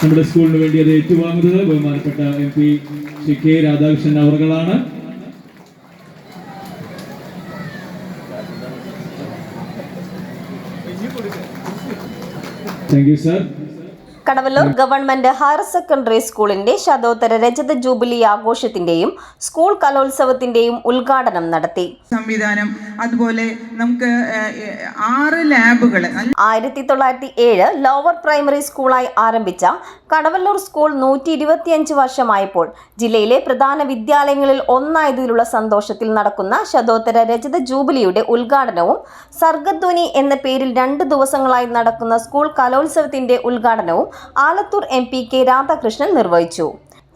നമ്മുടെ സ്കൂളിന് വേണ്ടി അത് ഏറ്റുവാങ്ങുന്നത് ബഹുമാനപ്പെട്ട M P Shri K Radhakrishnan അവർകളാണ്. Thank you sir Kadavallur government higher secondary സ്കൂളിന്റെ ശതോത്തര രജത ജൂബിലി ആഘോഷത്തിന്റെയും സ്കൂൾ കലോത്സവത്തിന്റെയും ഉദ്ഘാടനം നടത്തി. സംവിധാനം അതുപോലെ നമുക്ക് ആറ് ലാബുകൾ ആയിരത്തി തൊള്ളായിരത്തി ഏഴ് ലോവർ പ്രൈമറി സ്കൂളായി ആരംഭിച്ച കടവല്ലൂർ സ്കൂൾ നൂറ്റി ഇരുപത്തിയഞ്ച് വർഷമായപ്പോൾ ജില്ലയിലെ പ്രധാന വിദ്യാലയങ്ങളിൽ ഒന്നായതിലുള്ള സന്തോഷത്തിൽ നടക്കുന്ന ശതോത്തര രജത ജൂബിലിയുടെ ഉദ്ഘാടനവും സർഗധ്വനി എന്ന പേരിൽ രണ്ട് ദിവസങ്ങളായി നടക്കുന്ന സ്കൂൾ കലോത്സവത്തിന്റെ ഉദ്ഘാടനവും Alathur M P K Radhakrishnan നിർവഹിച്ചു.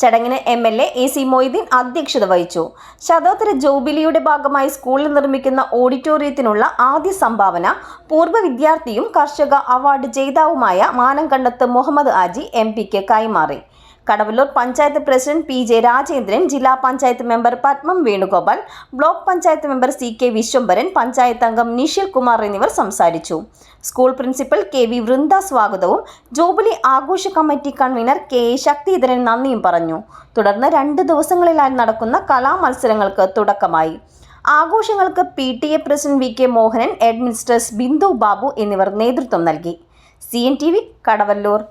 ചടങ്ങിന് M L A A C Moideen അധ്യക്ഷത വഹിച്ചു. ശതോത്തര ജൂബിലിയുടെ ഭാഗമായി സ്കൂളിൽ നിർമ്മിക്കുന്ന ഓഡിറ്റോറിയത്തിനുള്ള ആദ്യ സംഭാവന പൂർവ വിദ്യാർത്ഥിയും കർഷക അവാർഡ് ജേതാവുമായ മാനംകണ്ടത്ത് മുഹമ്മദ് ആജി എം പിക്ക് കൈമാറി. Kadavallur panchayat president P J Rajendran ജില്ലാ panchayat member Padmam Venugopal block panchayat member C K Viswambharan panchayat അംഗം നിഷിൽ കുമാർ എന്നിവർ സംസാരിച്ചു. School principal K V Vrinda സ്വാഗതവും ജൂബിലി ആഘോഷ committee convenor K A Sakthidharan നന്ദിയും പറഞ്ഞു. തുടർന്ന് രണ്ട് ദിവസങ്ങളിലായി നടക്കുന്ന കലാമത്സരങ്ങൾക്ക് തുടക്കമായി. ആഘോഷങ്ങൾക്ക് P T A president V K Mohanan head mistress Bindu Babu എന്നിവർ നേതൃത്വം നൽകി. C N T V Kadavallur.